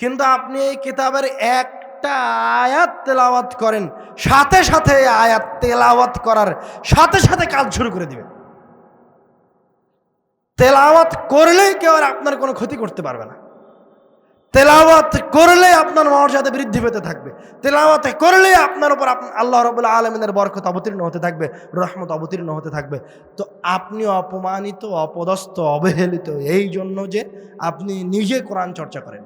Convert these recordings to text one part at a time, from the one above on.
কিন্তু আপনি এই কিতাবের একটা আয়াত তেলাওয়াত করেন, সাথে সাথে আয়াত তেলাওয়াত করার সাথে সাথে কাজ শুরু করে দিবেন। তেলাওয়াত করলেই কেউ আর আপনার কোনো ক্ষতি করতে পারবে না। তেলাওয়াত করলে আপনার মর্যাদা বৃদ্ধি পেতে থাকবে। তেলাওয়াত করলে আপনার উপর আল্লাহ রবুল্লা আলমিনের বরকত অবতীর্ণ হতে থাকবে, রহমত অবতীর্ণ হতে থাকবে। তো আপনি অপমানিত, অপদস্থ, অবহেলিত, এই জন্য যে আপনি নিজে কোরআন চর্চা করেন।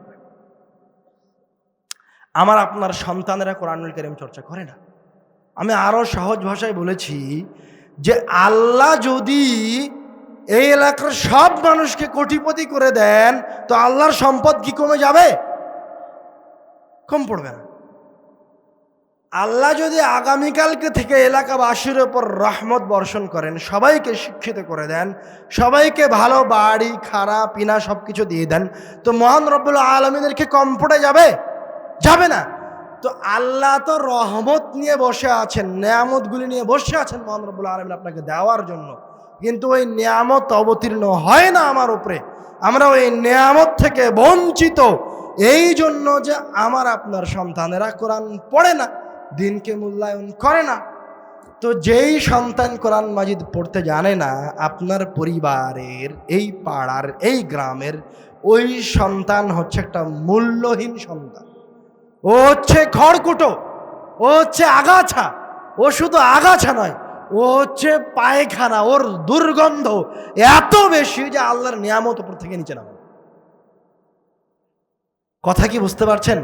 আমার আপনার সন্তানেরা কোরআনুল করিম চর্চা করে না। আমি আরও সহজ ভাষায় বলেছি যে আল্লাহ যদি এই এলাকার সব মানুষকে কোটিপতি করে দেন, তো আল্লাহর সম্পদ কি কমে যাবে? কম পড়বে না। আল্লাহ যদি আগামীকালকে থেকে এলাকাবাসীর ওপর রহমত বর্ষণ করেন, সবাইকে শিক্ষিত করে দেন, সবাইকে ভালো বাড়ি খানা পিনা সব কিছু দিয়ে দেন, তো মহান রব্বুল আলমিনেরকে কম পড়ে যাবে? যাবে না। তো আল্লাহ তো রহমত নিয়ে বসে আছেন, নেয়ামতগুলি নিয়ে বসে আছেন রব্বুল আলমিন আপনাকে দেওয়ার জন্য। কিন্তু ওই নিয়ামত অবতীর্ণ হয় না আমার উপরে। আমরা ওই নিয়ামত থেকে বঞ্চিত। এই জন্য যে আমার আপনার সন্তানেরা কোরআন পড়ে না, দিনকে মূল্যায়ন করে না। তো যেই সন্তান কোরআন মাজিদ পড়তে জানে না, আপনার পরিবারের এই পাড়ার, এই গ্রামের ওই সন্তান হচ্ছে একটা মূল্যহীন সন্তান। ও হচ্ছে খড়কুটো, ও হচ্ছে আগাছা, ও শুধু আগাছা নয়, ও হচ্ছে পায়খানা, ওর দুর্গন্ধ এত বেশি যে আল্লাহর নিয়ামত উপর থেকে নিচে নামে। কথা কি বুঝতে পারছেন?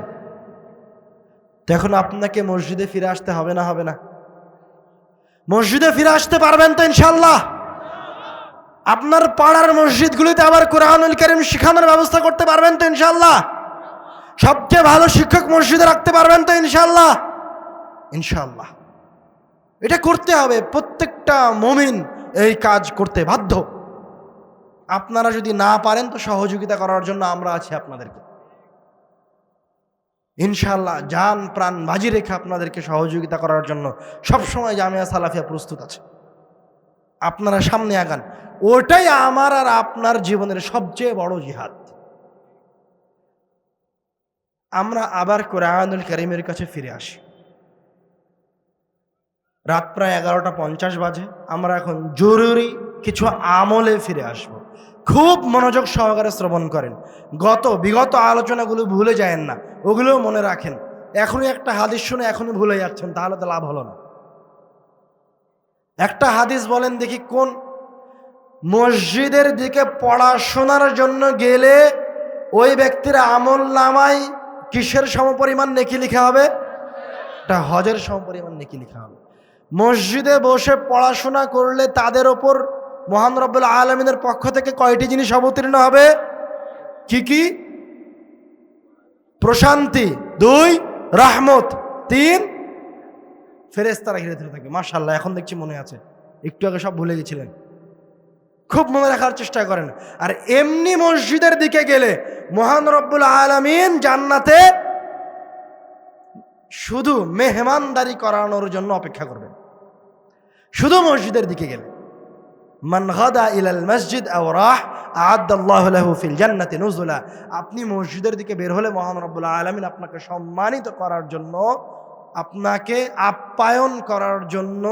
এখন আপনাকে মসজিদে ফিরে আসতে হবে না হবে না। মসজিদে ফিরে আসতে পারবেন তো ইনশাল্লাহ আপনার পাড়ার মসজিদগুলিতে আবার কোরআনুল করিম শিখানোর ব্যবস্থা করতে পারবেন তো ইনশাল্লাহ সবচেয়ে ভালো শিক্ষক মসজিদে রাখতে পারবেন তো ইনশাল্লাহ ইনশাল্লাহ এটা করতে হবে, প্রত্যেকটা মমিন এই কাজ করতে বাধ্য। আপনারা যদি না পারেন তো সহযোগিতা করার জন্য আমরা আছি আপনাদেরকে। ইনশাল্লাহ যান প্রাণ বাজি রেখে আপনাদেরকে সহযোগিতা করার জন্য সবসময় জামিয়া সালাফিয়া প্রস্তুত আছে। আপনারা সামনে আগান। ওটাই আমার আর আপনার জীবনের সবচেয়ে বড় জিহাদ। আমরা আবার কোরআনুল করিমের কাছে ফিরে আসি। রাত প্রায় এগারোটা পঞ্চাশ বাজে, আমরা এখন জরুরি কিছু আমলে ফিরে আসব। খুব মনোযোগ সহকারে শ্রবণ করেন। গত, বিগত আলোচনাগুলো ভুলে যায়েন না, ওগুলোও মনে রাখেন। এখনই একটা হাদিস শুনে এখনই ভুলে যাচ্ছেন, তাহলে তো লাভ হলো না। একটা হাদিস বলেন, দেখি কোন? মসজিদের দিকে পড়াশোনার জন্য গেলে ওই ব্যক্তির আমল নামায় কিসের সমপরিমাণ নেকি লিখা হবে? এটা হজের সমপরিমাণ নেকি লিখা হবে। মসজিদে বসে পড়াশোনা করলে তাদের ওপর মহান রব্বুল আলমিনের পক্ষ থেকে কয়টি জিনিস অবতীর্ণ হবে? কি কি? প্রশান্তি, দুই, রাহমত, তিন। ফেরেস্তারা ঘিরে ধরে থাকে। মার্শাল্লাহ এখন দেখছি মনে আছে। একটু আগে সব ভুলে গেছিলেন। খুব মনে রাখার চেষ্টা করেন। আর এমনি মসজিদের দিকে গেলে মহান রব্বুল আলমিন জান্নাতে শুধু মেহমানদারি করানোর জন্য অপেক্ষা করবেন। শুধু মসজিদের দিকে গেলে। মান ইলাল মসজিদ আও রাহ আদাল্লাহ ফিল জান্নাতি নুজুলা। আপনি মসজিদের দিকে বের হলে মহান রব্বুল আলামিন আপনাকে সম্মানিত করার জন্য, আপনাকে আপ্যায়ন করার জন্য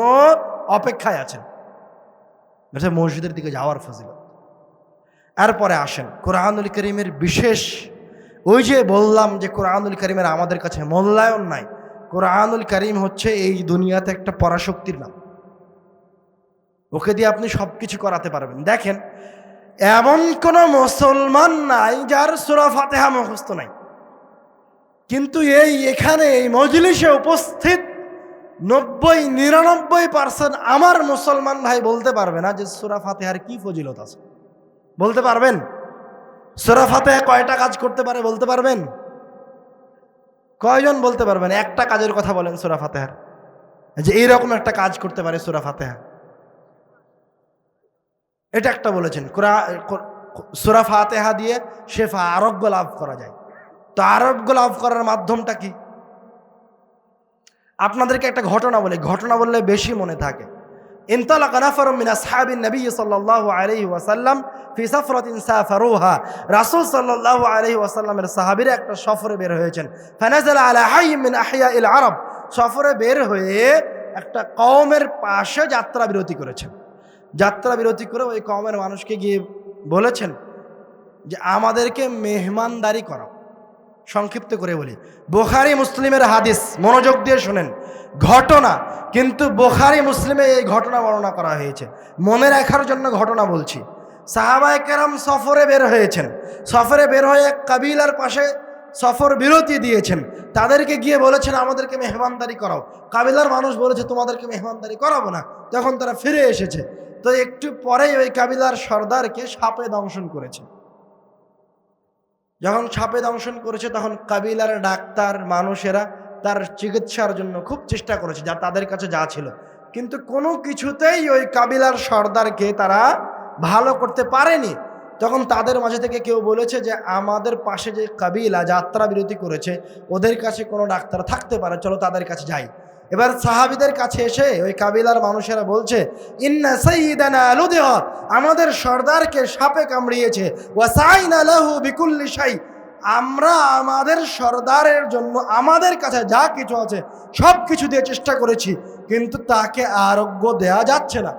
অপেক্ষায় আছেন। এটা মসজিদের দিকে যাওয়ার ফজিলত। এরপরে আসেন, কোরআনুল করিমের বিশেষ, ওই যে বললাম যে কোরআনুল করিমের আমাদের কাছে মূল্যায়ন নাই, কোরআনুল করিম হচ্ছে এই দুনিয়াতে একটা পরাশক্তির নাম। ওকে দিয়ে আপনি সব কিছু করাতে পারবেন। দেখেন, এমন কোনো মুসলমান নাই যার সুরা ফাতেহা মুখস্থ নাই। কিন্তু এই এখানে, এই মজলিসে উপস্থিত নব্বই, নিরানব্বই পার্সেন্ট আমার মুসলমান ভাই বলতে পারবে না যে সুরা ফাতেহার কি ফজিলত আছে। বলতে পারবেন? সুরা ফাতেহা কয়টা কাজ করতে পারে বলতে পারবেন? কয়জন বলতে পারবেন? একটা কাজের কথা বলেন সুরা ফাতেহার। যে এইরকম একটা কাজ করতে পারে সুরা ফাতেহা। এটা একটা বলেছেন। সুরা ফাতেহা দিয়ে শেফা আরোগ্য লাভ করা যায়। তো আরোগ্য লাভ করার মাধ্যমটা কি? আপনাদেরকে একটা ঘটনা বলি ঘটনা বললে বেশি মনে থাকে انطلق نفر من أصحاب النبي صلى الله عليه وسلم في سفرة سافروها রাসূল সাল্লাল্লাহু আলাইহি ওয়াসাল্লামের সাহাবীরা একটা সফরে বের হয়েছেন ফানাজালা আলা হাই মিন আহইয়াইল আরব সফরে বের হয়ে একটা কওমের পাশে যাত্রা বিরতি করেছেন যাত্রা বিরতি করে ওই কওমের মানুষকে গিয়ে বলেছেন যে আমাদেরকে মেহমানদারি করাও সংক্ষিপ্ত করে বলি। বোখারি মুসলিমের হাদিস, মনোযোগ দিয়ে শোনেন। ঘটনা, কিন্তু বোখারি মুসলিমে এই ঘটনা বর্ণনা করা হয়েছে। মনে রাখার জন্য ঘটনা বলছি। সাহাবায় কেরাম সফরে বের হয়েছেন। সফরে বের হয়ে কাবিলার পাশে সফর বিরতি দিয়েছেন। তাদেরকে গিয়ে বলেছেন, আমাদেরকে মেহমানদারি করাও। কাবিলার মানুষ বলেছে, তোমাদেরকে মেহমানদারি করাবো না। তখন তারা ফিরে এসেছে। তো একটু পরেই ওই কাবিলার সর্দারকে সাপে দংশন করেছে। যখন সাপে দংশন করেছে, তখন কাবিলার ডাক্তার, মানুষেরা তার চিকিৎসার জন্য খুব চেষ্টা করেছে, যা তাদের কাছে যা ছিল। কিন্তু কোনো কিছুতেই ওই কাবিলার সর্দারকে তারা ভালো করতে পারেনি। তখন তাদের মাঝে থেকে কেউ বলেছে যে, আমাদের পাশে যে কাবিলা যাত্রা বিরতি করেছে, ওদের কাছে কোনো ডাক্তার থাকতে পারে, চলো তাদের কাছে যাই। এবার সাহাবিদের কাছে এসে ওই কাবিলার মানুষেরা বলছে, ইন্না সাইয়িদানা লুদিহ, আমাদের সর্দারকে সাপে কামড়িয়েছে। ওয়াসাইনা বিকুল্লি আমরা আমাদের সর্দারের জন্য আমাদের কাছে যা কিছু আছে, সব কিছু দিয়ে চেষ্টা করেছি, কিন্তু তাকে আরোগ্য দেয়া যাচ্ছে না।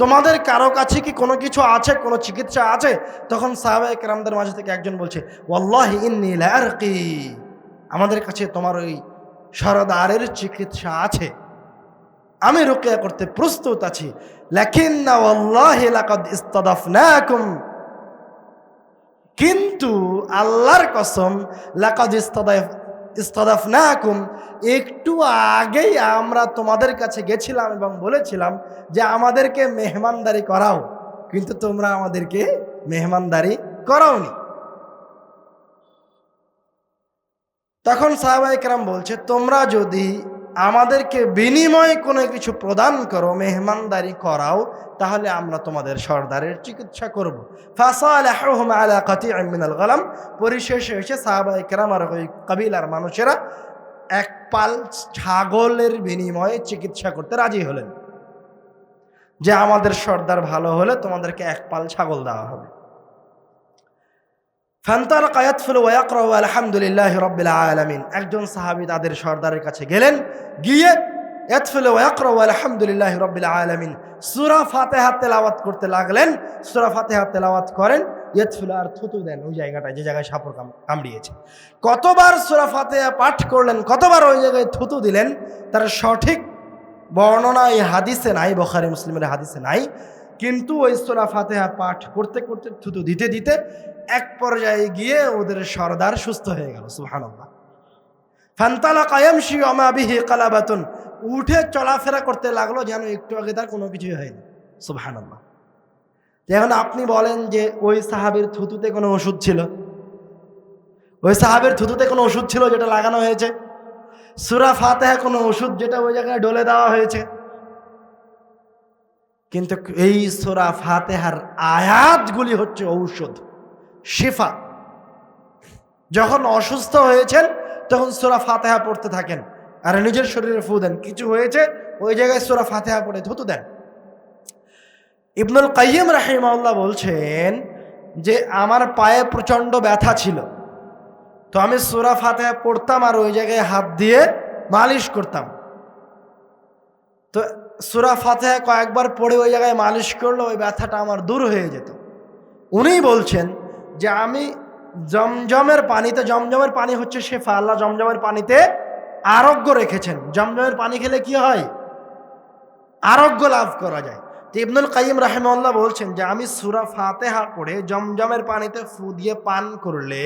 তোমাদের কারও কাছে কি কোনো কিছু আছে, কোনো চিকিৎসা আছে? তখন সাহাবায়ে কেরামদের মাঝে থেকে একজন বলছে, ওয়াল্লাহি ইন্নী আরকি। আমাদের কাছে তোমার ওই সরদারের চিকিৎসা আছে। আমি রুকিয়া করতে প্রস্তুত আছি। কিন্তু আল্লাহর কসম, লাকাদ একটু আগেই আমরা তোমাদের কাছে গেছিলাম এবং বলেছিলাম যে আমাদেরকে মেহমানদারি করাও। কিন্তু তোমরা আমাদেরকে মেহমানদারি করাওনি। তখন সাহাবাইকরাম বলছে, তোমরা যদি আমাদেরকে বিনিময়ে কোনো কিছু প্রদান করো, মেহমানদারি করাও, তাহলে আমরা তোমাদের সর্দারের চিকিৎসা করব। মিনাল গলাম। পরিশেষে এসে সাহাবায়ে কেরাম আর ওই কাবিলার মানুষেরা এক পাল ছাগলের বিনিময়ে চিকিৎসা করতে রাজি হলেন। যে আমাদের সর্দার ভালো হলে তোমাদেরকে এক পাল ছাগল দেওয়া হবে। একজন সাহাবি তাদের সর্দারের কাছে গেলেন, গিয়ে আলহামদুলিল্লাহ সূরা ফাতিহা তেলাওয়াত করতে লাগলেন। সূরা তেলাওয়াত করেন আর থুতু দেন ওই জায়গাটায়, যে জায়গায় কাম- কামড়িয়েছে। কতবার সূরা ফাতিহা পাঠ করলেন, কতবার ওই জায়গায় থুতু দিলেন, তার সঠিক বর্ণনা এই হাদিসে নাই, বখারি মুসলিমের হাদিসে নাই। কিন্তু ওই সোরা ফাতেহা পাঠ করতে করতে থুতু দিতে দিতে এক পর্যায়ে গিয়ে ওদের সর্দার সুস্থ হয়ে গেল, সুবহানাল্লাহ। ফান্তালা কায়ামশি অমা বিহি কালাবাতুন। উঠে চলাফেরা করতে লাগল যেন একটু আগে তার কোনো কিছুই হয়নি, সুবহানাল্লাহ। তো এখন আপনি বলেন যে ওই সাহাবের থুতুতে কোনো ওষুধ ছিল? ওই সাহাবের থুতুতে কোনো ওষুধ ছিল যেটা লাগানো হয়েছে? সুরা ফাতেহা কোনো ওষুধ যেটা ওই জায়গায় ডলে দেওয়া হয়েছে? কিন্তু এই সোরা ফাতেহার আয়াতগুলি হচ্ছে ঔষধ। শিফা। যখন অসুস্থ হয়েছেন, তখন সোরা ফাতেহা পড়তে থাকেন। আর নিজের শরীরে ফু দেন। কিছু হয়েছে, ওই জায়গায় সোরা ফাতেহা পড়ে ধুতু দেন। ইবনুল কাইম রাহিমাউল্লাহ বলছেন যে, আমার পায়ে প্রচণ্ড ব্যথা ছিল। তো আমি সোরা ফাতেহা পড়তাম আর ওই জায়গায় হাত দিয়ে মালিশ করতাম। তো সুরা ফাতেহা কয়েকবার পড়ে ওই জায়গায় মালিশ করলে ওই ব্যথাটা আমার দূর হয়ে যেত। উনি বলছেন যে আমি জমজমের পানিতে, জমজমের পানি হচ্ছে শেফা। আল্লাহ জমজমের পানিতে আরোগ্য রেখেছেন। জমজমের পানি খেলে কি হয়? আরোগ্য লাভ করা যায়। তো ইবনুল কাইম রাহেমাল্লাহ বলছেন যে আমি সুরা ফাতেহা পড়ে জমজমের পানিতে ফু দিয়ে পান করলে,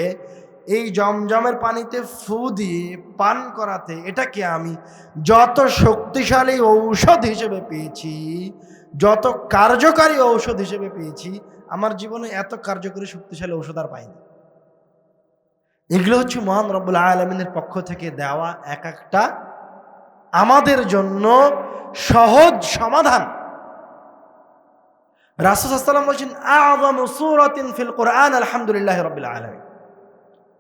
এই জমজমের পানিতে ফু দিয়ে পান করাতে এটাকে আমি যত শক্তিশালী ঔষধ হিসেবে পেয়েছি, যত কার্যকারী ঔষধ হিসেবে পেয়েছি আমার জীবনে এত কার্যকরী শক্তিশালী ঔষধ আর পাইনি। এগুলো হচ্ছে মহান রব্বুল আলমিনের পক্ষ থেকে দেওয়া এক একটা আমাদের জন্য সহজ সমাধান। রাসুসাল্লাম বলছেন, আযম সূরাতিন ফিল কোরআন, আলহামদুলিল্লাহ রবিল আলমিন।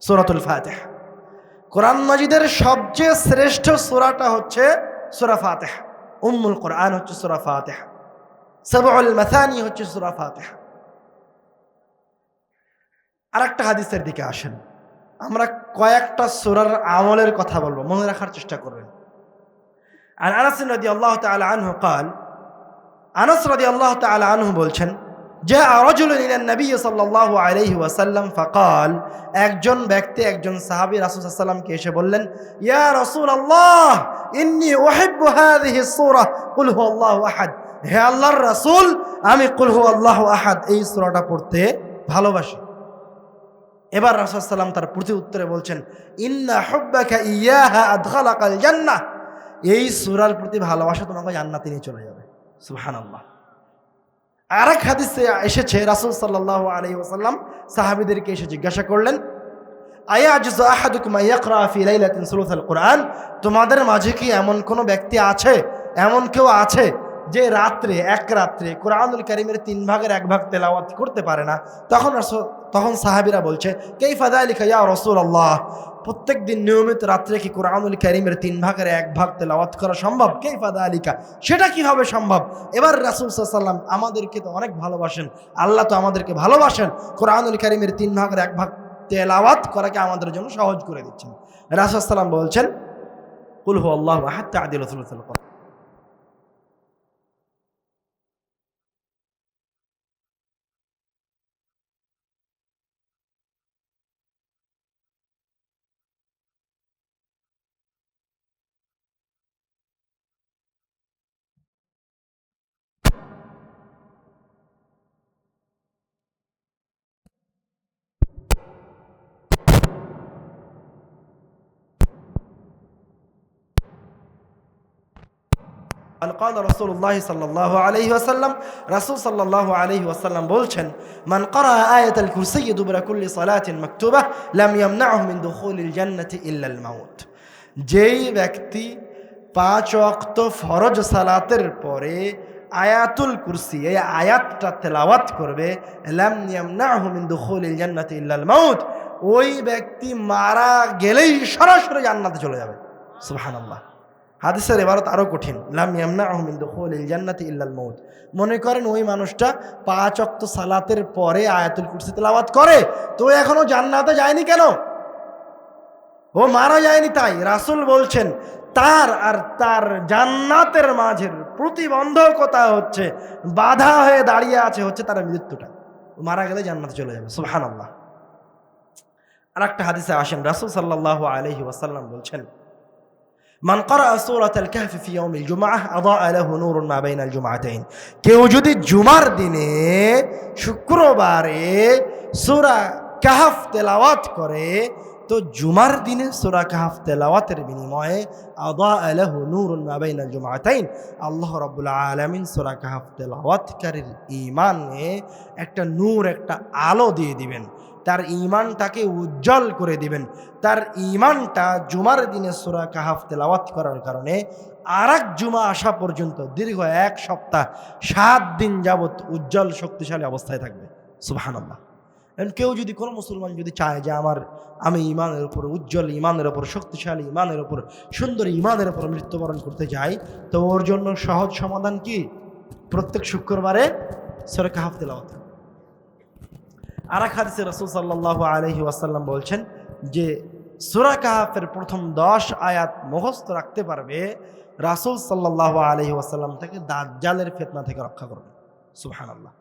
সূরাতুল ফাতিহা। কোরআন মাজিদের সবচেয়ে শ্রেষ্ঠ সুরাটা হচ্ছে সুরা ফাতেহ। উম্মুল কোরআন হচ্ছে সুরা ফাতেহ। সবুল মাথানি হচ্ছে সুরা ফাতেহ। আর একটা হাদিসের দিকে আসেন। আমরা কয়েকটা সুরার আমলের কথা বলব, মনে রাখার চেষ্টা করবেন। আর আনাস রদি আল্লাহ তালা আনহু কাল, আনাস রদি আল্লাহ তালা আনহু বলছেন যে রজুল নবী সাল্লাহ আলহি ওয়াসাল্লাম ফকাল, একজন ব্যক্তি, একজন সাহাবী রাসুসাল্লামকে এসে বললেন, ইয়া রসুল আল্লাহ ইন্নি ওহেব্বু আহাদ। হে আল্লাহর রাসূল, আমি কুল হু আল্লাহু আহাদ, এই সূরাটা পড়তে ভালোবাসি। এবার রাসূলুল্লাহ তার প্রতি উত্তরে বলছেন, ইন্না হুব্বাকা ইয়াহা আদখালাকাল জান্নাহ। এই সূরার প্রতি ভালোবাসা তোমাকে জান্নাতে নিয়ে চলে যাবে। সুবহানাল্লাহ। আর এক হাদিসে এসেছে, রাসূল সাল্লাল্লাহু আলাইহি ওয়াসাল্লাম সাহাবীদেরকে এসে জিজ্ঞাসা করলেন তোমাদের মাঝে কি এমন কোনো ব্যক্তি আছে? এমন কেউ আছে যে রাত্রে, এক রাত্রে কোরআনুল করিমের তিন ভাগের এক ভাগ তেলাওয়াত করতে পারে না, তখন তখন সাহাবিরা বলছে কেই ফাদা লিখা ইয়া রসুল আল্লাহ প্রত্যেক দিন নিয়মিত রাত্রে কি কোরআনুল করিমের তিন ভাগের এক ভাগ তেলাওয়াত করা সম্ভব? কেই ফাদা আলিকা সেটা কীভাবে সম্ভব? এবার রাসুল সাল্লাম আমাদেরকে তো অনেক ভালোবাসেন, আল্লাহ তো আমাদেরকে ভালোবাসেন, কোরআনুল করিমের তিন ভাগের এক ভাগ তেলাওয়াত করাকে আমাদের জন্য সহজ করে দিচ্ছেন। রাসুল সাল্লাম বলছেন কুলহু আল্লাহ আহাত্তা আদিল রসুল সাল্লাম আলকাল রসুল্লাহ সাল্লাহ আলহি আসাল্লাম রাসুল সাল্লাহ আলহি আসাল্লাম বলছেন, মান করা আয়াত আল কুরসি দুবরাকুল্লি সালাতিন মকতুবা, লাম ইয়ামনা আহমিন দুখুলিল জান্নাতি ইল্লাল মাউত। যেই ব্যক্তি পাঁচ অক্ত ফরজ সালাতের পরে আয়াতুল কুরসি, এই আয়াতটা তেলাওয়াত করবে, লাম ইয়ামনা আহমিন দুখুলিল জান্নাতি ইল্লাল মাউত, ওই ব্যক্তি মারা গেলেই সরাসরি জান্নাতে চলে যাবে। সুবহানাল্লাহ। হাদিসের এবারত আরও কঠিন। লাম ইয়ামনা আহমিন দুখুলিল জান্নাতি ইল্লাল মৌত মনে করেন ওই মানুষটা পাঁচ অক্ত সালাতের পরে আয়াতুল কুরসি তেলাওয়াত করে, তো এখনও জান্নাতে যায়নি কেন? ও মারা যায়নি তাই। রাসূল বলছেন, তার আর তার জান্নাতের মাঝের প্রতিবন্ধকতা হচ্ছে, বাধা হয়ে দাঁড়িয়ে আছে হচ্ছে তার মৃত্যুটা। মারা গেলে জান্নাতে চলে যাবে। সুবহানাল্লাহ। আর একটা হাদিসে আসেন। রাসূল সাল্লাল্লাহু আলাইহি ওয়াসাল্লাম বলছেন মান করা সূরাত আল কাহফ ফি ইয়াউম আল জুমআহ আদা লাহু নূরুন মা বাইনা জুমআতাইন কেউ যদি জুমার দিনে শুক্রবারে সূরা কাহফ তেলাওয়াত করে, তো জুমার দিনে সূরা কাহফ তেলাওয়াতের বিনিময়ে আদা লাহু নূরুন মা বাইনা আল জুমআতাইন আল্লাহ রাব্বুল আলামিন সূরা কাহফ তেলাওয়াতকারীর ঈমানে একটা নূর, একটা আলো দিয়ে দিবেন। তার ইমানটাকে উজ্জ্বল করে দিবেন। তার ইমানটা জুমার দিনে সুরা কাহাফ তেলাওয়াত করার কারণে আর জুমা আসা পর্যন্ত দীর্ঘ এক সপ্তাহ, সাত দিন যাবৎ উজ্জ্বল, শক্তিশালী অবস্থায় থাকবে। সুবাহান্লাহ কেউ যদি, কোনো মুসলমান যদি চায় যে আমার, আমি ইমানের ওপর উজ্জ্বল ইমানের ওপর শক্তিশালী ইমানের ওপর সুন্দর ইমানের ওপর মৃত্যুবরণ করতে যাই তো ওর জন্য সহজ সমাধান কি? প্রত্যেক শুক্রবারে সরে কাহাফ তেলাওয়াত। আর এক হাদিসে রসুল সাল্লাহ আলহি ওয়াসাল্লাম বলছেন যে সুরা কাহাফের প্রথম দশ আয়াত মুখস্থ রাখতে পারবে, রাসুল সাল্লাহ আলহি ওয়াসাল্লাম থেকে দাজ্জালের ফেতনা থেকে রক্ষা করবে। সুবহান আল্লাহ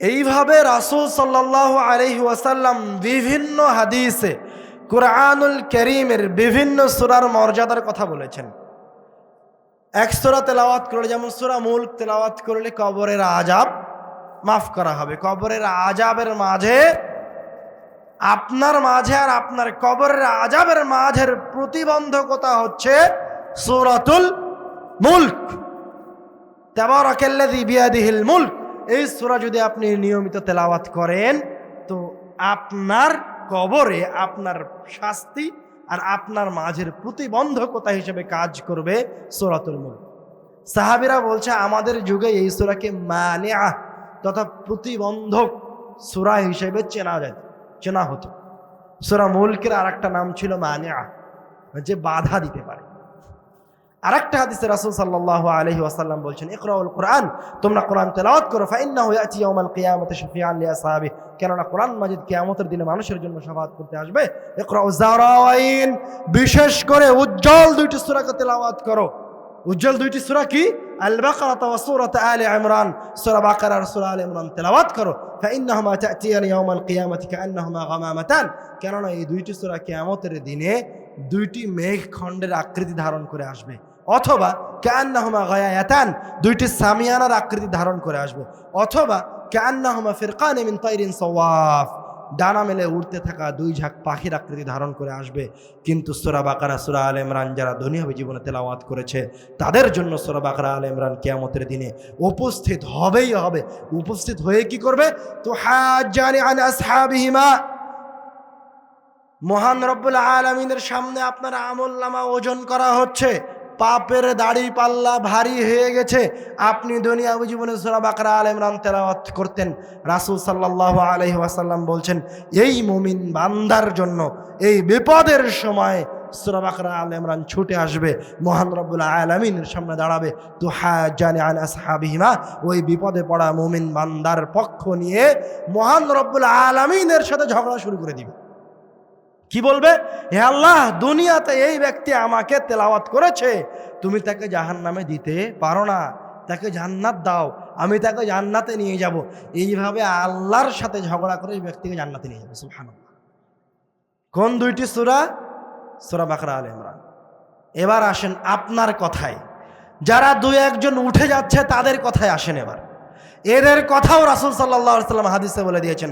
এইভাবে রাসুল সাল্লাহ আলহি ওয়াসাল্লাম বিভিন্ন হাদিসে কুরআনুল করিমের বিভিন্ন সুরার মর্যাদার কথা বলেছেন। এক সুরা তেলাওয়াত করলে, যেমন সুরা মুল্ক তেলাওয়াত করলে কবরের আজাব মাফ করা হবে। কবরের আজাবের মাঝে, আপনার মাঝে আর আপনার কবরের আজাবের মাঝের প্রতিবন্ধকতা হচ্ছে সুরাতুল মুল্ক। তেবারকাল্লাযী বিয়াদিহিল মুল্ক। এই সূরা যদি আপনি নিয়মিত তেলাওয়াত করেন, তো আপনার কবরে আপনার শাস্তি আর আপনার মাঝের প্রতিবন্ধকতা হিসেবে কাজ করবে সূরাতুল মুল্ক। সাহাবিরা বলছে, আমাদের যুগে এই সূরাকে মানিআ তথা প্রতিবন্ধক সুরা হিসেবে চেনা যায়, চেনা হতো। সুরা মুলকের আর একটা নাম ছিল মানিয়া, যে বাধা দিতে পারে। আরেকটা হাদিসে রাসূল সাল্লাল্লাহু আলাইহি ওয়াসাল্লাম বলছেন, ইকরাউল কোরআন, তোমরা কোরআন তেলাওয়াত করো, ফাইন্নাহু ইয়াতি ইয়াউমাল কিয়ামাতি শাফিআন লিআসহাবি কেননা কোরআন মাজিদ কিয়ামতের দিনে মানুষের জন্য শাফাআত করতে আসবে। ইকরাউ জারাইন বিশেষ করে উজ্জ্বল দুইটি সূরাকে তেলাওয়াত করো। উজ্জ্বল দুইটি সূরা কি? আল বাকারা ওয়া সূরাত আলে ইমরান। সূরা বাকারা আর সূরা আলে ইমরান তেলাওয়াত করো। ফাইন্নাহুমা তাতিয়ান ইয়াউমাল কিয়ামাতি কাআন্নাহুমা গামামাতান। কেননা এই দুইটি সূরা কিয়ামতের দিনে দুইটি মেঘ খণ্ডের আকৃতি ধারণ করে আসবে। অথবা কান্নাহুমা গায়াতান দুইটি সামিয়ানার আকৃতি ধারণ করে আসবে। অথবা কান্নাহুমা ফিরকান মিন তাইরিন সওয়াফ। ডানা মেলে উড়তে থাকা দুই ঝাঁক পাখির আকৃতি ধারণ করে আসবে। কিন্তু সোরা বাকারা, সুরা আল ইমরান যারা দুনিয়াবী জীবনে তেলাওয়াত করেছে, তাদের জন্য সোরা বাকারা, আল ইমরান কেয়ামতের দিনে উপস্থিত হবেই হবে। উপস্থিত হয়ে কি করবে? তো মহান রব্বুল আলমিনের সামনে আপনার আমল নামা ওজন করা হচ্ছে। পাপের দাড়ি পাল্লা ভারী হয়ে গেছে। আপনি দুনিয়া জীবনে সুরা বাকরা আল ইমরান তেলাওয়াত করতেন। রাসুল সাল্লাহ আলহি ওয়াসাল্লাম বলছেন, এই মুমিন বান্দার জন্য এই বিপদের সময় সুরা বাকরা আল ইমরান ছুটে আসবে, মহান রব্বুল আলমিনের সামনে দাঁড়াবে। তো হ্যাঁ জানে আন আসহাবিহিমা ওই বিপদে পড়া মুমিন বান্দার পক্ষ নিয়ে মহান রব্বুল আলমিনের সাথে ঝগড়া শুরু করে দিবে। কি বলবে? হে আল্লাহ, দুনিয়াতে এই ব্যক্তি আমাকে তেলাওয়াত করেছে। তুমি তাকে জাহান নামে দিতে পারো না। তাকে জান্নাত দাও। আমি তাকে জান্নাতে নিয়ে যাব। এইভাবে আল্লাহর সাথে ঝগড়া করে এই ব্যক্তিকে জান্নাতে নিয়ে যাবে। সুহান কোন দুইটি সুরা? সুরা বাকরা, আল ইমরান। এবার আসেন আপনার কথায়। যারা দু একজন উঠে যাচ্ছে, তাদের কথায় আসেন এবার। এদের কথাও রাসুল সাল্লাম হাদিসে বলে দিয়েছেন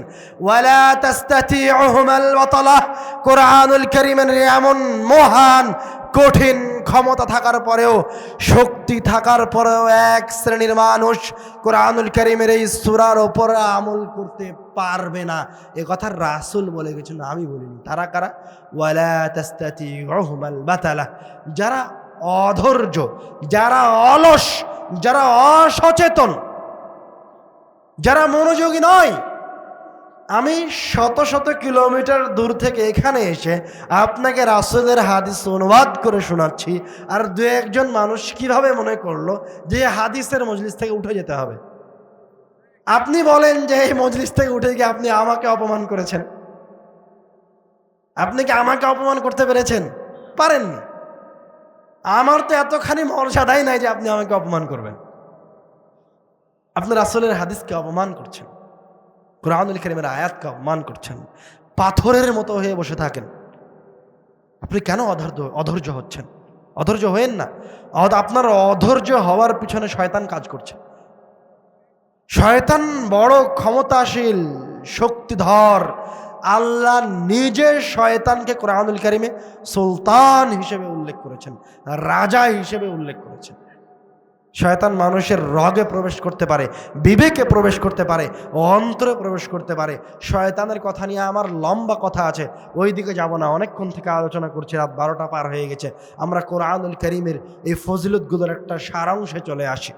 কোরআনুল কারীমের এমন মহান, কঠিন ক্ষমতা থাকার পরেও, শক্তি থাকার পরেও এক শ্রেণির মানুষ কোরআনুল কারীমের এই সুরার ওপর আমল করতে পারবে না। এ কথা রাসূল বলে গেছেন, আমি বলিনি। তারা কারা? ওয়ালা তাস্তাতিউহুমাল বাতালা। যারা অধৈর্য, যারা অলস, যারা অসচেতন যারা মনোযোগী নয়, আমি শত শত কিলোমিটার দূর থেকে এখানে এসে আপনাকে রাসুলের হাদিস অনুবাদ করে শোনাচ্ছি। আর দু একজন মানুষ কীভাবে মনে করল যে হাদিসের মজলিস থেকে উঠে যেতে হবে? আপনি বলেন যে এই মজলিস থেকে উঠে গিয়ে আপনি আমাকে অপমান করেছেন। আপনি কি আমাকে অপমান করতে পেরেছেন? পারেননি। আমার তো এতখানি মর্যাদাই নাই যে আপনি আমাকে অপমান করবেন। আপনি আসলের হাদিসকে অপমান করছেন। কোরআনুল করিমের আয়াতকে অপমান করছেন। পাথরের মতো হয়ে বসে থাকেন। আপনি কেন অধৈর্য অধৈর্য হচ্ছেন? অধৈর্য হয়েন না। আপনার অধৈর্য হওয়ার পিছনে শয়তান কাজ করছে। শয়তান বড় ক্ষমতাশীল, শক্তিধর। আল্লাহ নিজে শয়তানকে কোরআনুল কারিমে সুলতান হিসেবে উল্লেখ করেছেন, রাজা হিসেবে উল্লেখ করেছেন। শয়তান মানুষের রগে প্রবেশ করতে পারে, বিবেকে প্রবেশ করতে পারে, অন্তরে প্রবেশ করতে পারে। শয়তানের কথা নিয়ে আমার লম্বা কথা আছে ওই দিকে যাব না। অনেকক্ষণ থেকে আলোচনা করছি, রাত বারোটা পার হয়ে গেছে। আমরা কোরআনুল করিমের এই ফজিলতগুলোর একটা সারাংশে চলে আসি।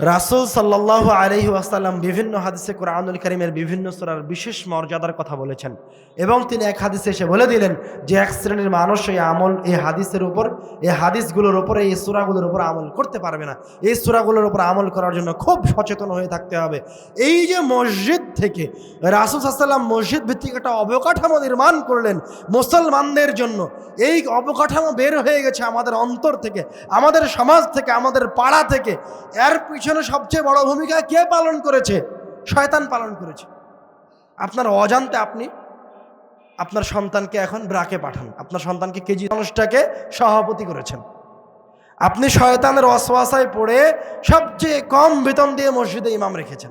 রাসুল সাল্লাহ আলহি আসাল্লাম বিভিন্ন হাদিসে কোরআনুল করিমের বিভিন্ন সুরার বিশেষ মর্যাদার কথা বলেছেন এবং তিনি এক হাদিসে এসে বলে দিলেন যে এক শ্রেণির মানুষ এই আমল, এই হাদিসের উপর, এই হাদিসগুলোর উপরে, এই সুরাগুলোর উপর আমল করতে পারবে না। এই সুরাগুলোর উপর আমল করার জন্য খুব সচেতন হয়ে থাকতে হবে। এই যে মসজিদ থেকে রাসুল সাল্লাম মসজিদ ভিত্তিক একটা অবকাঠামো নির্মাণ করলেন মুসলমানদের জন্য, এই অবকাঠামো বের হয়ে গেছে আমাদের অন্তর থেকে, আমাদের সমাজ থেকে, আমাদের পাড়া থেকে। এর পিছনে সবচেয়ে বড় ভূমিকা কে পালন করেছে? শয়তান পালন করেছে। আপনার অজান্তে আপনি আপনার সন্তানকে এখন ব্রাকে পাঠান। আপনার সন্তানকে কেজি মানুষটাকে সভাপতি করেছেন। আপনি শয়তানের অশ্বাসায় পড়ে সবচেয়ে কম বেতন দিয়ে মসজিদে ইমাম রেখেছেন।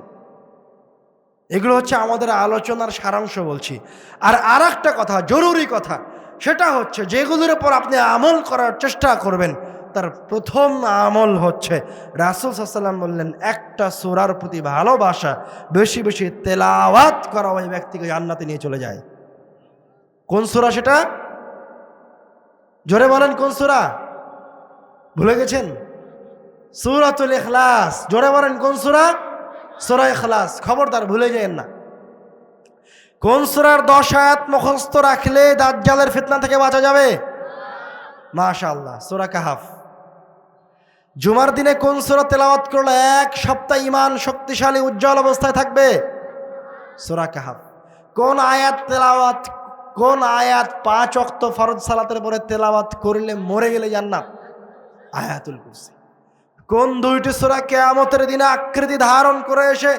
এগুলো হচ্ছে আমাদের আলোচনার সারাংশ বলছি। আর আর কথা, জরুরি কথা, সেটা হচ্ছে যেগুলোর উপর আপনি আমল করার চেষ্টা করবেন তার প্রথম আমল হচ্ছে রাসুল সাল্লাম বললেন, একটা সুরার প্রতি ভালোবাসা, বেশি বেশি তেলাওয়াত করা ওই ব্যক্তিকে জান্নাতে নিয়ে চলে যায়। কোন সুরা সেটা? জোরে বলেন কোন সুরা? ভুলে গেছেন? সুরাতুল ইখলাস, জোরে বলেন কোন সুরা? সুরা ইখলাস, খবরদার ভুলে যায়েন না। কোন সুরার দশ আয়াত মুখস্থ রাখলে দাজ্জালের ফিতনা থেকে বাঁচা যাবে? মাশাআল্লাহ, সুরা কাহাফ। জুমার দিনে কোন সুরা তেলাওয়াত করলে এক সপ্তাহ ইমান শক্তিশালী, উজ্জ্বল অবস্থায় থাকবে? সুরা কাহাফ। কোন আয়াত তেলাওয়াত, কোন আয়াত পাঁচ অক্ত ফরজ সালাতের পরে তেলাওয়াত করলে মরে গেলে জান্নাত? আয়াতুল কুরসি। কোন দুইটি সুরা কেয়ামতের দিনে আকৃতি ধারণ করে এসে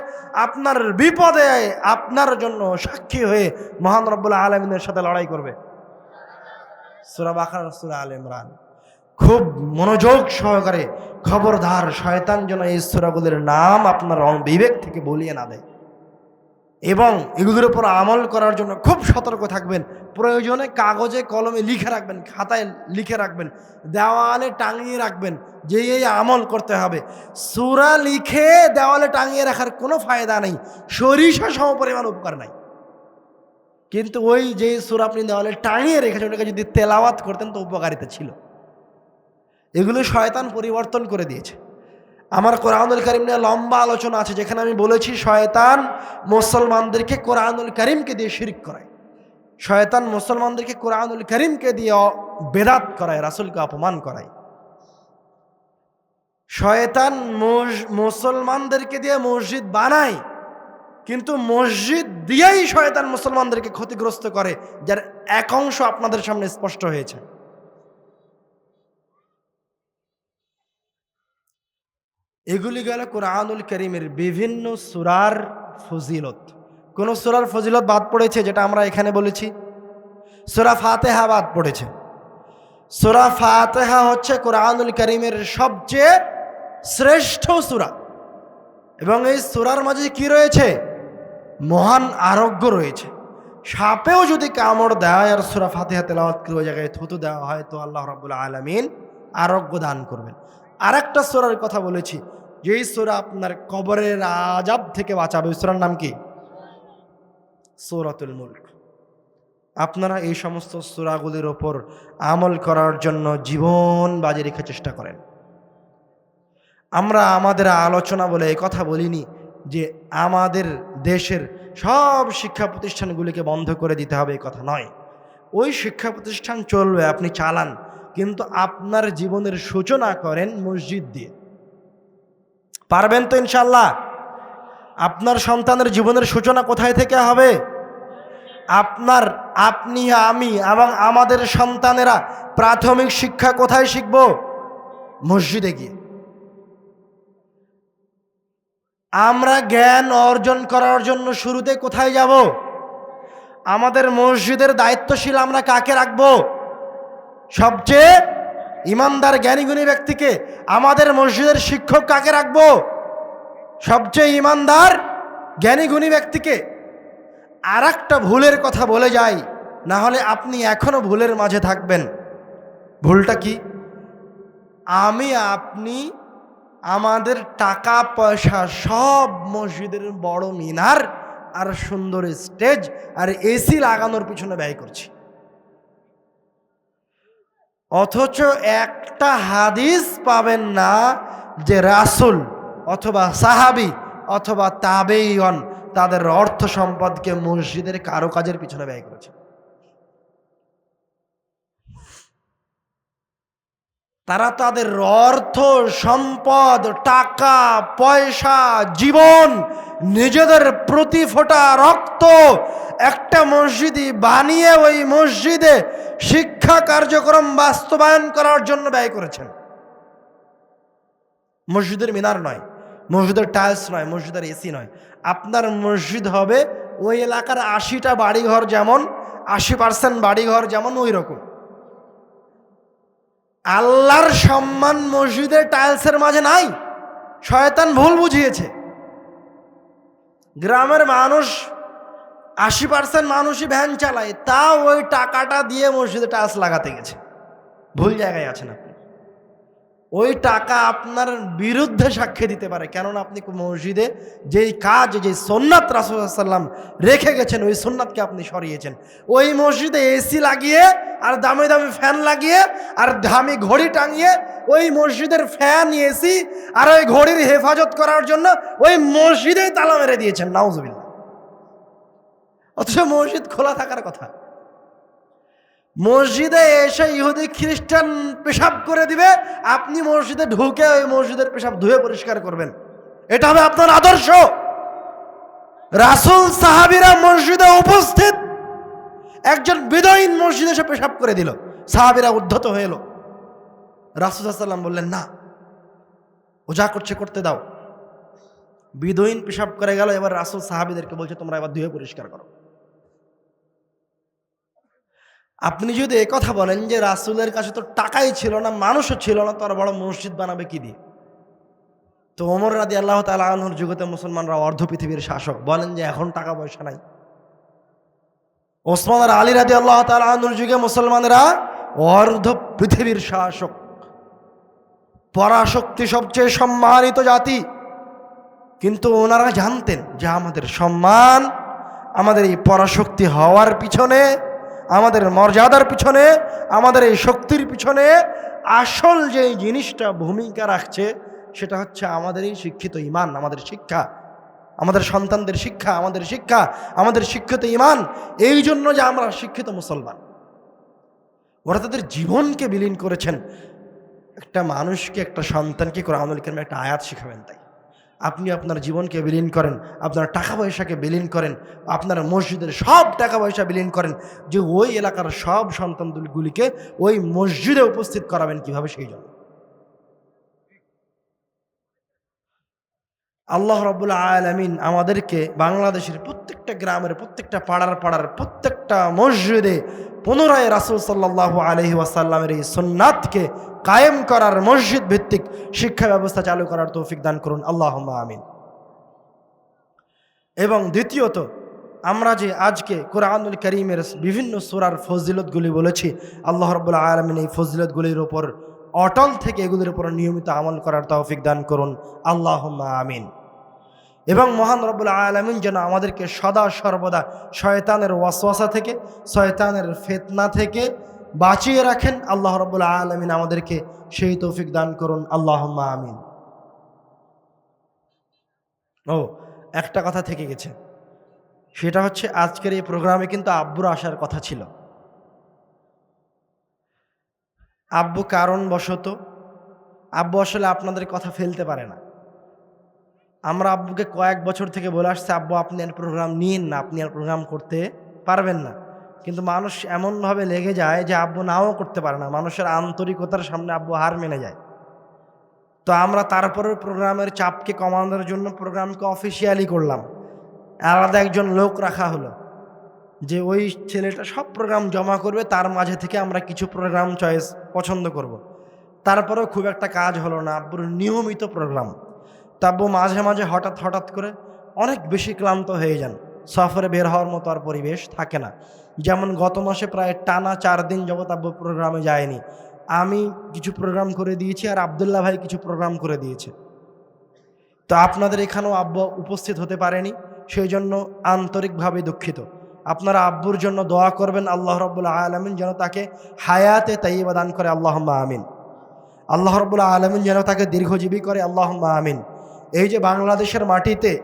আপনার বিপদে, আপনার জন্য সাক্ষী হয়ে মহান রব্বুল্লাহ আলমিনের সাথে লড়াই করবে? সুরা বাখার সুরা আল ইমরান। খুব মনোযোগ সহকারে খবরদার শয়তান যেন এই সুরাগুলির নাম আপনার বিবেক থেকে বলিয়ে না দেয়। এবং এগুলোর উপর আমল করার জন্য খুব সতর্ক থাকবেন। প্রয়োজনে কাগজে, কলমে লিখে রাখবেন, খাতায় লিখে রাখবেন, দেওয়ালে টাঙিয়ে রাখবেন যে এই আমল করতে হবে। সুরা লিখে দেওয়ালে টাঙিয়ে রাখার কোনো ফায়দা নেই। সরিষা সম পরিমাণ উপকার নাই। কিন্তু ওই যে সুরা আপনি দেওয়ালে টাঙিয়ে রেখেছেন, ওটাকে যদি তেলাওয়াত করতেন তো উপকারিতা ছিল। এগুলো শয়তান পরিবর্তন করে দিয়েছে। আমার কোরআনুল করিম নিয়ে লম্বা আলোচনা আছে, যেখানে আমি বলেছি শয়তান মুসলমানদেরকে কোরআনুল করিমকে দিয়ে শিরিক করায়। শয়তান মুসলমানদেরকে কোরআনুল করিমকে দিয়ে বেদাত করায়, রাসুলকে অপমান করায়। শয়তান মস- মুসলমানদেরকে দিয়ে মসজিদ বানায়, কিন্তু মসজিদ দিয়েই শয়তান মুসলমানদেরকে ক্ষতিগ্রস্ত করে, যার এক অংশ আপনাদের সামনে স্পষ্ট হয়েছে। এগুলি গেল কোরআনুল করিমের বিভিন্ন সুরার ফজিলত। কোন সুরার ফজিলত বাদ পড়েছে, যেটা আমরা এখানে বলেছি? সুরা ফাতেহা বাদ পড়েছে। সুরা ফাতেহা হচ্ছে কোরআনুল করিমের সবচেয়ে শ্রেষ্ঠ সুরা। এবং এই সুরার মাঝে কি রয়েছে? মহান আরোগ্য রয়েছে। সাপেও যদি কামড় দেয় আর সুরা ফাতেহা তেলাওয়াত করে জায়গায় থুতু দেওয়া হয়, তো আল্লাহ রাবুল আলমিন আরোগ্য দান করবেন। আর একটা সোরার কথা বলেছি যেই সোরা আপনার কবরের আজাব থেকে বাঁচাবে। ওই সোরার নাম কি? সৌরাতুল মুল্ক। আপনারা এই সমস্ত সুরাগুলির ওপর আমল করার জন্য জীবন বাজি রেখে চেষ্টা করেন। আমরা আমাদের আলোচনা বলে কথা বলিনি যে আমাদের দেশের সব শিক্ষা প্রতিষ্ঠানগুলিকে বন্ধ করে দিতে হবে এই কথা নয়। ওই শিক্ষা প্রতিষ্ঠান চলবে, আপনি চালান। কিন্তু আপনার জীবনের সূচনা করেন মসজিদ দিয়ে। পারবেন তো ইনশাল্লাহ আপনার সন্তানের জীবনের সূচনা কোথায় থেকে হবে? আপনার, আপনি, আমি এবং আমাদের সন্তানেরা প্রাথমিক শিক্ষা কোথায় শিখব? মসজিদে গিয়ে। আমরা জ্ঞান অর্জন করার জন্য শুরুতে কোথায় যাব? আমাদের মসজিদের দায়িত্বশীল আমরা কাকে রাখব? সবচেয়ে ইমানদার জ্ঞানীগুণী ব্যক্তিকে আমাদের মসজিদের শিক্ষক কাকে রাখব? সবচেয়ে ইমানদার জ্ঞানীগুণী ব্যক্তিকে আর একটা ভুলের কথা বলে যাই, না হলে আপনি এখনও ভুলের মাঝে থাকবেন। ভুলটা কি? আমি, আপনি, আমাদের টাকা, পয়সা সব মসজিদের বড় মিনার আর সুন্দর স্টেজ আর এসি লাগানোর পিছনে ব্যয় করছি। অথচ একটা হাদিস পাবেন না যে রাসুল অথবা সাহাবি অথবা তাবেইয়ন তাদের অর্থ সম্পদকে মসজিদের কারও কাজের পিছনে ব্যয় করেছে। তারা তাদের অর্থ, সম্পদ, টাকা, পয়সা, জীবন নিজেদের প্রতি ফোটা রক্ত একটা মসজিদই বানিয়ে ওই মসজিদে শিক্ষা কার্যক্রম বাস্তবায়ন করার জন্য ব্যয় করেছেন। মসজিদের মিনার নয়, মসজিদের টাইলস নয়, মসজিদের এসি নয়। আপনার মসজিদ হবে ওই এলাকার আশিটা বাড়িঘর যেমন, আশি পার্সেন্ট বাড়িঘর যেমন, ওই রকম। আল্লাহর সম্মান মসজিদের টাইলসের মাঝে নাই। শয়তান ভুল বুঝিয়েছে। গ্রামের মানুষ, আশি পার্সেন্ট মানুষই ভ্যান চালায় তা ওই টাকাটা দিয়ে মসজিদে টাচ লাগাতে গেছে। ভুল জায়গায় আছে আপনি। ওই টাকা আপনার বিরুদ্ধে সাক্ষী দিতে পারে। কেননা আপনি মসজিদে যেই কাজ, যেই সোননাথ রাসুল্লাম রেখে গেছেন, ওই সোননাথকে আপনি সরিয়েছেন। ওই মসজিদে এসি লাগিয়ে আর দামি দামি ফ্যান লাগিয়ে আর দামি ঘড়ি টাঙিয়ে ওই মসজিদের ফ্যান, এসি আর ওই ঘড়ির হেফাজত করার জন্য ওই মসজিদেই তালা মেরে দিয়েছেন নাউজবিল্লা অথচ মসজিদ খোলা থাকার কথা। মসজিদে এসে ইহুদি খ্রিস্টান পেশাব করে দিবে, আপনি মসজিদে ঢুকে ওই মসজিদের পেশাব ধুয়ে পরিষ্কার করবেন। এটা হবে আপনার আদর্শ। রাসুল সাহাবিরা মসজিদে উপস্থিত। একজন বিদয়ীন মসজিদে এসে পেশাব করে দিল। সাহাবিরা উদ্ধত হয়ে এলো। রাসুল সাল্লাম বললেন, না, ও যা করছে করতে দাও। বিদয়ীন পেশাব করে গেল, এবার রাসুল সাহাবিদেরকে বলছে, তোমরা এবার ধুয়ে পরিষ্কার করো। আপনি যদি কথা বলেন যে রাসুলের কাছে তো টাকাই ছিল না, মানুষও ছিল না তার বড় মসজিদ বানাবে কি দিয়ে? তো ওমর রাদি আল্লাহ তালা যুগতে মুসলমানরা অর্ধ পৃথিবীর শাসক। বলেন যে এখন টাকা পয়সা নাই। ওসমান আর আলী রাদি আল্লাহ তালা যুগে মুসলমানেরা অর্ধ পৃথিবীর শাসক। পরাশক্তি সবচেয়ে সম্মানিত জাতি। কিন্তু ওনারা জানতেন যে আমাদের সম্মান, আমাদের এই পরাশক্তি হওয়ার পিছনে আমাদের মর্যাদার পিছনে, আমাদের এই শক্তির পিছনে আসল যে জিনিসটা ভূমিকা রাখছে, সেটা হচ্ছে আমাদের এই শিক্ষিত ইমান, আমাদের শিক্ষা। আমাদের সন্তানদের শিক্ষা, আমাদের শিক্ষা, আমাদের শিক্ষিত ইমান, এই জন্য যে আমরা শিক্ষিত মুসলমান। ওরা তাদের জীবনকে বিলীন করেছেন। একটা মানুষকে, একটা সন্তানকে কোরআনুল কারিমে একটা আয়াত শিখাবেন তাই। আপনি আপনার জীবনকে বিলীন করেন, আপনার টাকা পয়সাকে বিলীন করেন, আপনার মসজিদের সব টাকা পয়সা বিলীন করেন, যে ওই এলাকার সব সন্তানগুলিকে ওই মসজিদে উপস্থিত করাবেন কীভাবে সেই জন্য? আল্লাহ রবুল্লা আলমিন আমাদেরকে বাংলাদেশের প্রত্যেকটা গ্রামের, প্রত্যেকটা পাড়ার পাড়ার প্রত্যেকটা মসজিদে পুনরায় রাসুল সাল্লাহ আলহি ওয়াসাল্লামের এই সুন্নাতকে কায়েম করার মসজিদ ভিত্তিক শিক্ষা ব্যবস্থা চালু করার তৌফিক দান করুন। আল্লাহ আমিন। এবং দ্বিতীয়ত, আমরা যে আজকে কোরআনুল করিমের বিভিন্ন সুরার ফজিলতগুলি বলেছি, আল্লাহ রবুল্লা আলমিন এই ফজিলতগুলির ওপর অটল থেকে এগুলির উপর নিয়মিত আমল করার তৌফিক দান করুন। আল্লাহ আমিন। এবং মহান রব্বুল আলমিন যেন আমাদেরকে সদা সর্বদা শয়তানের ওয়াসওয়াসা থেকে, শয়তানের ফেতনা থেকে বাঁচিয়ে রাখেন। আল্লাহ রব্বুল আলমিন আমাদেরকে সেই তৌফিক দান করুন। আল্লাহ আমিন। ও, একটা কথা থেকে গেছে। সেটা হচ্ছে আজকের এই প্রোগ্রামে কিন্তু আব্বুর আসার কথা ছিল। আব্বু কারণবশত, আব্বু আসলে আপনাদের কথা ফেলতে পারে না। আমরা আব্বুকে কয়েক বছর থেকে বলে আসছে, আব্বু, আপনি আর প্রোগ্রাম নিন না, আপনি আর প্রোগ্রাম করতে পারবেন না। কিন্তু মানুষ এমনভাবে লেগে যায় যে আব্বু নাও করতে পারে না। মানুষের আন্তরিকতার সামনে আব্বু হার মেনে যায়। তো আমরা তারপরে প্রোগ্রামের চাপকে কমানোর জন্য প্রোগ্রামকে অফিসিয়ালি করলাম। আলাদা একজন লোক রাখা হলো, যে ওই ছেলেটা সব প্রোগ্রাম জমা করবে, তার মাঝে থেকে আমরা কিছু প্রোগ্রাম চয়েস পছন্দ করব। তারপরেও খুব একটা কাজ হলো না। আব্বুর নিয়মিত প্রোগ্রাম তাব্বু মাঝে মাঝে হঠাৎ হঠাৎ করে অনেক বেশি ক্লান্ত হয়ে যান। সফরে বের হওয়ার মতো আর পরিবেশ থাকে না। যেমন গত মাসে প্রায় টানা চার দিন যাবৎ প্রোগ্রামে যায়নি। আমি কিছু প্রোগ্রাম করে দিয়েছি আর আবদুল্লাহ ভাই কিছু প্রোগ্রাম করে দিয়েছে। তো আপনাদের এখানেও আব্বু উপস্থিত হতে পারেনি সেই জন্য আন্তরিকভাবে দুঃখিত। আপনারা আব্বুর জন্য দোয়া করবেন, আল্লাহ রব্বুল্লা আলমিন যেন তাকে হায়াতে তাইবা দান করে। আল্লাহ আমিন। আল্লাহ রব্বুল্লা আলমিন যেন তাকে দীর্ঘজীবী করে। আল্লাহ আমিন। এই যে বাংলাদেশের মাটিতে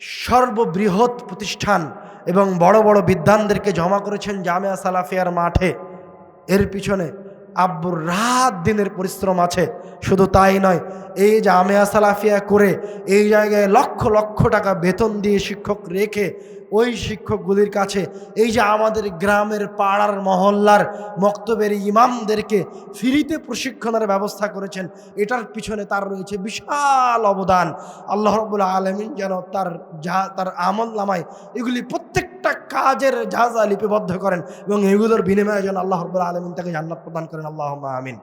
সর্ববৃহৎ প্রতিষ্ঠান এবং বড় বড় বিদ্বানদেরকে জমা করেছেন জামিয়া সালাফিয়ার মাঠে, এর পিছনে আব্বুর রাত দিনের পরিশ্রম আছে। শুধু তাই নয় এই জামিয়া সালাফিয়া করে এই জায়গায় লক্ষ লক্ষ টাকা বেতন দিয়ে শিক্ষক রেখে ওই শিক্ষকগুলির কাছে এই যে আমাদের গ্রামের পাড়ার মহল্লার মক্তবের ইমামদেরকে ফ্রিতে প্রশিক্ষণের ব্যবস্থা করেছেন, এটার পিছনে তার রয়েছে বিশাল অবদান। আল্লাহ রবুল্লা আলমিন যেন তার যা, তার আমল নামায় এগুলি প্রত্যেকটা কাজের জাহাজা লিপিবদ্ধ করেন এবং এগুলোর বিনিময়ে যেন আল্লাহ রবুল্লা আলমিন তাকে জান্নাত প্রদান করেন। আল্লাহ আমিন।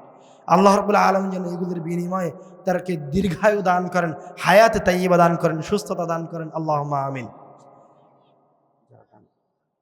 আল্লাহ রবুল্লা আলম যেন এগুলির বিনিময়ে তারকে দীর্ঘায়ু দান করেন, হায়াতে তাইবা দান করেন, সুস্থতা দান করেন। আল্লাহ আমিন।